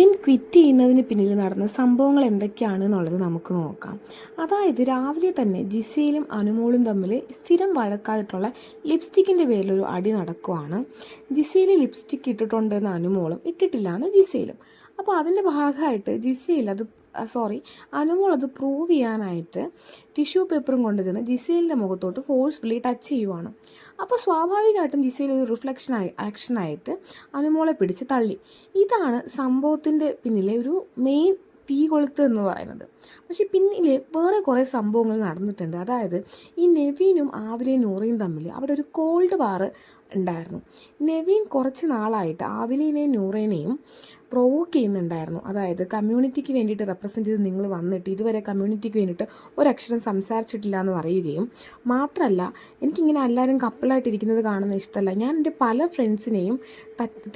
Nevin quit ചെയ്യുന്നതിന് പിന്നിൽ നടന്ന സംഭവങ്ങൾ എന്തൊക്കെയാണ് എന്നുള്ളത് നമുക്ക് നോക്കാം. അതായത് രാവിലെ തന്നെ ജിസയിലും അനുമോളും തമ്മിൽ സ്ഥിരം വഴക്കായിട്ടുള്ള ലിപ്സ്റ്റിക്കിന്റെ പേരിലൊരു അടി നടക്കുവാണ്. ജിസയിൽ ലിപ്സ്റ്റിക്ക് ഇട്ടിട്ടുണ്ടെന്ന് അനുമോളും ഇട്ടിട്ടില്ല എന്ന് ജിസയിലും അപ്പോൾ അതിന്റെ ഭാഗമായിട്ട് ജിസയിൽ അത് സോറി അനുമോൾ അത് പ്രൂവ് ചെയ്യാനായിട്ട് ടിഷ്യൂ പേപ്പറും കൊണ്ട് ചെന്ന് ജിസേലിന്റെ മുഖത്തോട്ട് ഫോഴ്സ്ഫുള്ളി ടച്ച് ചെയ്യുവാണ്. അപ്പോൾ സ്വാഭാവികമായിട്ടും ജിസയിൽ ഒരു റിഫ്ലക്ഷൻ ആയി ആക്ഷനായിട്ട് അനുമോളെ പിടിച്ച് തള്ളി. ഇതാണ് സംഭവത്തിന്റെ പിന്നിലെ ഒരു മെയിൻ തീ കൊളുത്ത് എന്ന് പറയുന്നത് പക്ഷേ പിന്നിൽ വേറെ കുറേ സംഭവങ്ങൾ നടന്നിട്ടുണ്ട്. അതായത് ഈ നെവീനും ആദിലയും നൂറയും തമ്മിൽ അവിടെ ഒരു കോൾഡ് വാർ ഉണ്ടായിരുന്നു. നെവീൻ കുറച്ച് നാളായിട്ട് ആദിലിനെയും നൂറേനെയും പ്രൊവോക്ക് ചെയ്യുന്നുണ്ടായിരുന്നു. അതായത് കമ്മ്യൂണിറ്റിക്ക് വേണ്ടിയിട്ട് റെപ്രസെന്റ് ചെയ്ത് നിങ്ങൾ വന്നിട്ട് ഇതുവരെ കമ്മ്യൂണിറ്റിക്ക് വേണ്ടിയിട്ട് ഒരക്ഷരം സംസാരിച്ചിട്ടില്ല എന്ന് പറയുകയും മാത്രമല്ല എനിക്കിങ്ങനെ എല്ലാവരും കപ്പിളായിട്ടിരിക്കുന്നത് കാണുന്ന ഇഷ്ടമല്ല ഞാൻ എന്റെ പല ഫ്രണ്ട്സിനെയും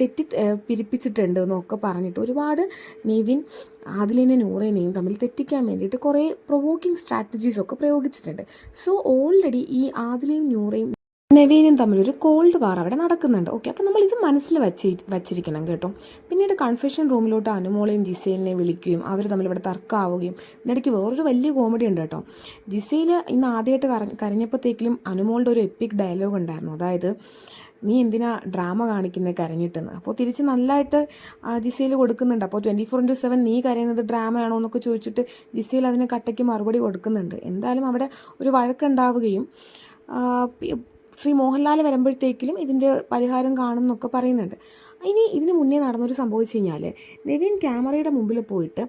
തെറ്റി പിരിപ്പിച്ചിട്ടുണ്ട് എന്നൊക്കെ പറഞ്ഞിട്ട് ഒരുപാട് നെവിൻ ആദിലിനെ നൂറേനെയും തമ്മിൽ തെറ്റിക്കാൻ വേണ്ടിയിട്ട് കുറേ പ്രൊവോക്കിംഗ് സ്ട്രാറ്റജീസ് ഒക്കെ പ്രയോഗിച്ചിട്ടുണ്ട്. സോ ഓൾറെഡി ഈ ആദിലയും നൂറയും നെവീനും തമ്മിലൊരു കോൾഡ് വാർ അവിടെ നടക്കുന്നുണ്ട്. ഓക്കെ അപ്പോൾ നമ്മൾ ഇത് മനസ്സിൽ വച്ച് വച്ചിരിക്കണം കേട്ടോ. പിന്നീട് കൺഫെഷൻ റൂമിലോട്ട് അനുമോളെയും ജിസേലിനെ വിളിക്കുകയും അവർ തമ്മിൽ ഇവിടെ തർക്കമാവുകയും ഇതിനിടയ്ക്ക് വേറൊരു വലിയ കോമഡി ഉണ്ട് കേട്ടോ. ജിസയിൽ ഇന്ന് ആദ്യമായിട്ട് കര കരഞ്ഞപ്പോഴത്തേക്കിലും അനുമോളുടെ ഒരു എപ്പിക് ഡയലോഗ് ഉണ്ടായിരുന്നു. അതായത് നീ എന്തിനാ ഡ്രാമ കാണിക്കുന്നത് കരഞ്ഞിട്ടെന്ന്? അപ്പോൾ തിരിച്ച് നല്ലതായിട്ട് ജിസയിൽ കൊടുക്കുന്നുണ്ട്. അപ്പോൾ ട്വന്റി ഫോർ ഇന്റു സെവൻ നീ കരയുന്നത് ഡ്രാമയാണോ എന്നൊക്കെ ചോദിച്ചിട്ട് ജിസയിൽ അതിന് കട്ടയ്ക്ക് മറുപടി കൊടുക്കുന്നുണ്ട്. എന്തായാലും അവിടെ ഒരു വഴക്കുണ്ടാവുകയും ശ്രീ മോഹൻലാൽ വരുമ്പോഴത്തേക്കിലും ഇതിന്റെ പരിഹാരം കാണും എന്നൊക്കെ പറയുന്നുണ്ട്. ഇനി ഇതിന് മുന്നേ നടന്നൊരു സംഭവിച്ചു കഴിഞ്ഞാൽ നിവിൻ ക്യാമറയുടെ മുമ്പിൽ പോയിട്ട്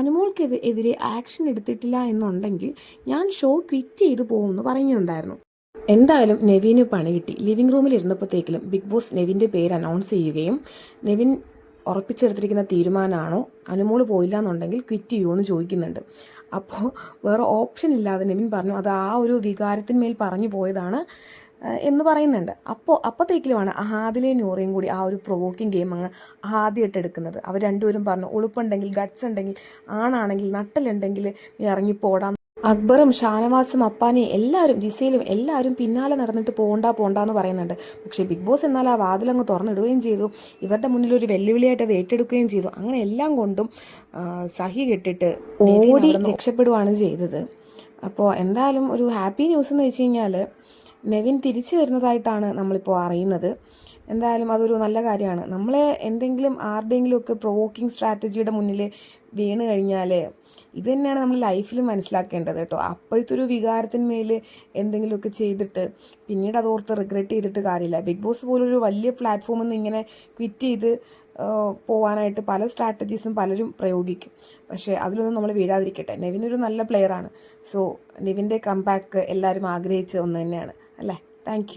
അനുമോൾക്കെതിരെ ആക്ഷൻ എടുത്തിട്ടില്ല എന്നുണ്ടെങ്കിൽ ഞാൻ ഷോ ക്വിറ്റ് ചെയ്തു പോകുമെന്ന് പറയുന്നുണ്ടായിരുന്നു എന്തായാലും നെവിന് പണി കിട്ടി. ലിവിംഗ് റൂമിൽ ഇരുന്നപ്പോഴത്തേക്കിലും ബിഗ് ബോസ് നെവിന്റെ പേര് അനൗൺസ് ചെയ്യുകയും നെവിൻ ഉറപ്പിച്ചെടുത്തിരിക്കുന്ന തീരുമാനമാണോ? അനുമോൾ പോയില്ല എന്നുണ്ടെങ്കിൽ ക്വിറ്റ് ചെയ്യുമോ എന്ന് ചോദിക്കുന്നുണ്ട്. അപ്പോൾ വേറെ ഓപ്ഷൻ ഇല്ലാതെ നെവിൻ പറഞ്ഞു അത് ആ ഒരു വികാരത്തിന്മേൽ പറഞ്ഞു പോയതാണ് എന്ന് പറയുന്നുണ്ട്. അപ്പോൾ അപ്പോഴത്തേക്കിലുമാണ് ആദിലെ നൂറയും കൂടി ആ ഒരു പ്രൊവോക്കിംഗ് ഗെയിം അങ്ങ് ആദ്യമായിട്ട് എടുക്കുന്നത്. അവർ രണ്ടുപേരും പറഞ്ഞു ഉളുപ്പുണ്ടെങ്കിൽ ഗട്ട്സ് ഉണ്ടെങ്കിൽ ആണാണെങ്കിൽ നട്ടലുണ്ടെങ്കിൽ നീ ഇറങ്ങിപ്പോടാം അക്ബറും ഷാനവാസും അപ്പാനെയും എല്ലാവരും ജിസയിലും എല്ലാവരും പിന്നാലെ നടന്നിട്ട് പോണ്ട പോണ്ട എന്ന് പറയുന്നുണ്ട്. പക്ഷേ ബിഗ് ബോസ് എന്നാൽ ആ വാതിലങ്ങ് തുറന്നിടുകയും ചെയ്തു. ഇവരുടെ മുന്നിൽ ഒരു വെല്ലുവിളിയായിട്ട് അത് ഏറ്റെടുക്കുകയും ചെയ്തു. അങ്ങനെ എല്ലാം കൊണ്ടും സഹി കെട്ടിട്ട് ഓടി രക്ഷപ്പെടുകയാണ് ചെയ്തത്. അപ്പോൾ എന്തായാലും ഒരു ഹാപ്പി ന്യൂസ് എന്ന് വെച്ച് കഴിഞ്ഞാൽ നെവിൻ തിരിച്ചു വരുന്നതായിട്ടാണ് നമ്മളിപ്പോൾ അറിയുന്നത്. എന്തായാലും അതൊരു നല്ല കാര്യമാണ്. നമ്മളെ എന്തെങ്കിലും ആരുടെയെങ്കിലും ഒക്കെ പ്രൊവോക്കിംഗ് സ്ട്രാറ്റജിയുടെ മുന്നിൽ വീണ് കഴിഞ്ഞാൽ ഇത് തന്നെയാണ് നമ്മൾ ലൈഫിൽ മനസ്സിലാക്കേണ്ടത് കേട്ടോ. അപ്പോഴത്തെ ഒരു വികാരത്തിന്മേൽ എന്തെങ്കിലുമൊക്കെ ചെയ്തിട്ട് പിന്നീട് അതോർത്ത് റിഗ്രറ്റ് ചെയ്തിട്ട് കാര്യമില്ല. ബിഗ് ബോസ് പോലൊരു വലിയ പ്ലാറ്റ്ഫോമിൽ നിന്ന് ഇങ്ങനെ ക്വിറ്റ് ചെയ്ത് പോകാനായിട്ട് പല സ്ട്രാറ്റജീസും പലരും പ്രയോഗിക്കും. പക്ഷേ അതിലൊന്നും നമ്മൾ വീഴാതിരിക്കട്ടെ നെവിൻ ഒരു നല്ല പ്ലെയറാണ് സോ നെവിന്റെ കംബാക്ക് എല്ലാവരും ആഗ്രഹിച്ച ഒന്ന് തന്നെയാണ്. അല്ലേ? താങ്ക്